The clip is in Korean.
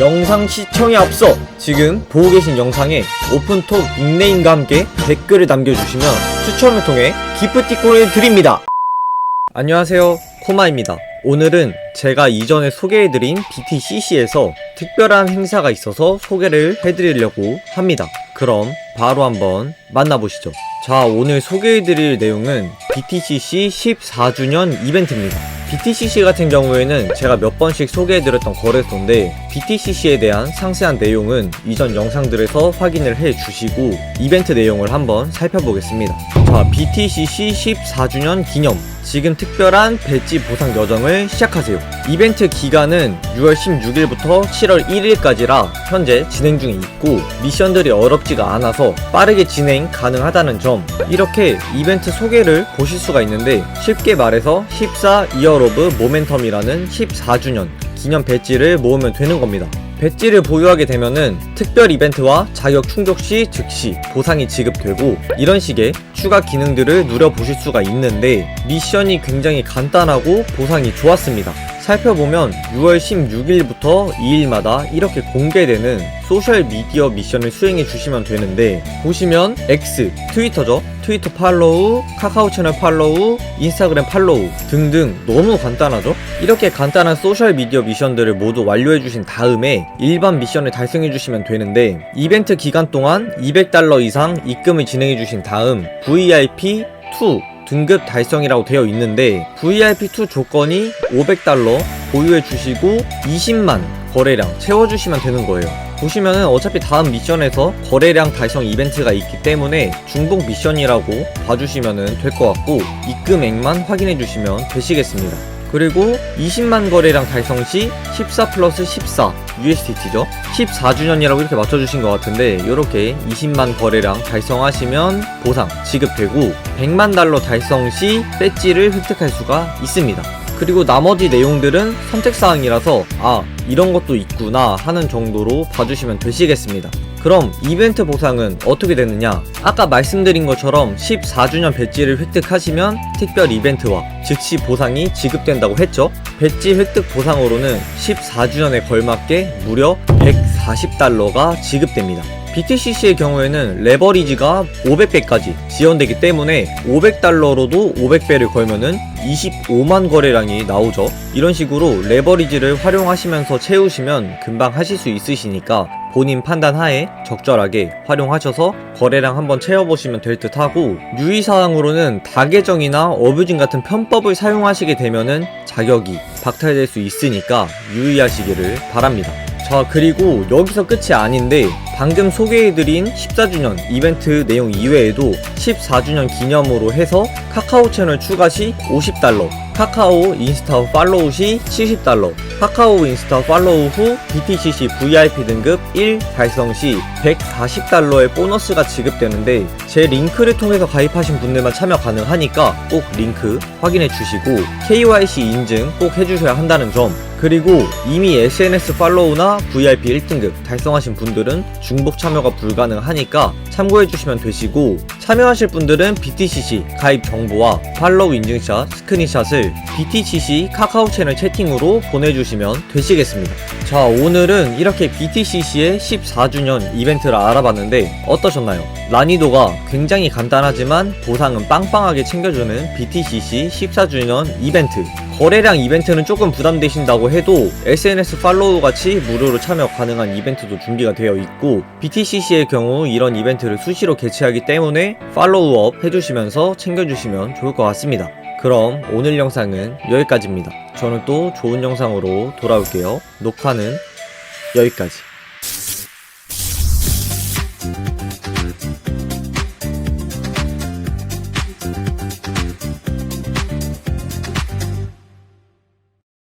영상 시청에 앞서 지금 보고 계신 영상에 오픈톡 닉네임과 함께 댓글을 남겨주시면 추첨을 통해 기프티콘을 드립니다. 안녕하세요. 코마입니다. 오늘은 제가 이전에 소개해드린 BTCC에서 특별한 행사가 있어서 소개를 해드리려고 합니다. 그럼 바로 한번 만나보시죠. 자, 오늘 소개해드릴 내용은 BTCC 14주년 이벤트입니다. BTCC 같은 경우에는 제가 몇 번씩 소개해드렸던 거래소인데 BTCC에 대한 상세한 내용은 이전 영상들에서 확인을 해 주시고 이벤트 내용을 한번 살펴보겠습니다. 자, BTCC 14주년 기념 지금 특별한 배지 보상 여정을 시작하세요. 이벤트 기간은 6월 16일부터 7월 1일까지라 현재 진행 중에 있고 미션들이 어렵지가 않아서 빠르게 진행 가능하다는 점 이렇게 이벤트 소개를 보실 수가 있는데 쉽게 말해서 14 이어 오브 모멘텀이라는 14주년 기념 배지를 모으면 되는 겁니다. 배지를 보유하게 되면은 특별 이벤트와 자격 충족 시 즉시 보상이 지급되고 이런 식의 추가 기능들을 누려보실 수가 있는데 미션이 굉장히 간단하고 보상이 좋았습니다. 살펴보면 6월 16일부터 2일마다 이렇게 공개되는 소셜 미디어 미션을 수행해 주시면 되는데 보시면 X 트위터죠? 트위터 팔로우 카카오 채널 팔로우 인스타그램 팔로우 등등 너무 간단하죠? 이렇게 간단한 소셜 미디어 미션들을 모두 완료해 주신 다음에 일반 미션을 달성해 주시면 되는데 이벤트 기간 동안 200달러 이상 입금을 진행해 주신 다음 VIP 2 등급 달성이라고 되어 있는데 VIP2 조건이 500달러 보유해 주시고 20만 거래량 채워주시면 되는 거예요. 보시면은 어차피 다음 미션에서 거래량 달성 이벤트가 있기 때문에 중복 미션이라고 봐주시면 될 것 같고 입금액만 확인해 주시면 되시겠습니다. 그리고 20만 거래량 달성 시 14 플러스 14 USDT죠. 14주년이라고 이렇게 맞춰주신 것 같은데 이렇게 20만 거래량 달성하시면 보상 지급되고 100만 달러 달성 시 배지를 획득할 수가 있습니다. 그리고 나머지 내용들은 선택사항이라서 아 이런 것도 있구나 하는 정도로 봐주시면 되시겠습니다. 그럼 이벤트 보상은 어떻게 되느냐? 아까 말씀드린 것처럼 14주년 배지를 획득하시면 특별 이벤트와 즉시 보상이 지급된다고 했죠? 배지 획득 보상으로는 14주년에 걸맞게 무려 140달러가 지급됩니다. BTCC의 경우에는 레버리지가 500배까지 지원되기 때문에 500달러로도 500배를 걸면은 25만 거래량이 나오죠. 이런 식으로 레버리지를 활용하시면서 채우시면 금방 하실 수 있으시니까 본인 판단 하에 적절하게 활용하셔서 거래량 한번 채워보시면 될 듯 하고 유의사항으로는 다계정이나 어뷰징 같은 편법을 사용하시게 되면은 자격이 박탈될 수 있으니까 유의하시기를 바랍니다. 자 그리고 여기서 끝이 아닌데 방금 소개해드린 14주년 이벤트 내용 이외에도 14주년 기념으로 해서 카카오 채널 추가 시 50달러 카카오 인스타 팔로우 시 70달러 카카오 인스타 팔로우 후 BTCC VIP 등급 1 달성 시 140달러의 보너스가 지급되는데 제 링크를 통해서 가입하신 분들만 참여 가능하니까 꼭 링크 확인해 주시고 KYC 인증 꼭 해주셔야 한다는 점 그리고 이미 SNS 팔로우나 VIP 1등급 달성하신 분들은 중복 참여가 불가능하니까 참고해 주시면 되시고 참여하실 분들은 BTCC 가입 정보와 팔로우 인증샷, 스크린샷을 BTCC 카카오 채널 채팅으로 보내주시면 되시겠습니다. 자, 오늘은 이렇게 BTCC의 14주년 이벤트를 알아봤는데 어떠셨나요? 난이도가 굉장히 간단하지만 보상은 빵빵하게 챙겨주는 BTCC 14주년 이벤트. 거래량 이벤트는 조금 부담되신다고 해도 SNS 팔로우 같이 무료로 참여 가능한 이벤트도 준비가 되어 BTCC의 경우 이런 이벤트를 수시로 개최하기 때문에 팔로우업 해주시면서 챙겨주시면 좋을 것 같습니다. 그럼 오늘 영상은 여기까지입니다. 저는 또 좋은 영상으로 돌아올게요. 녹화는 여기까지.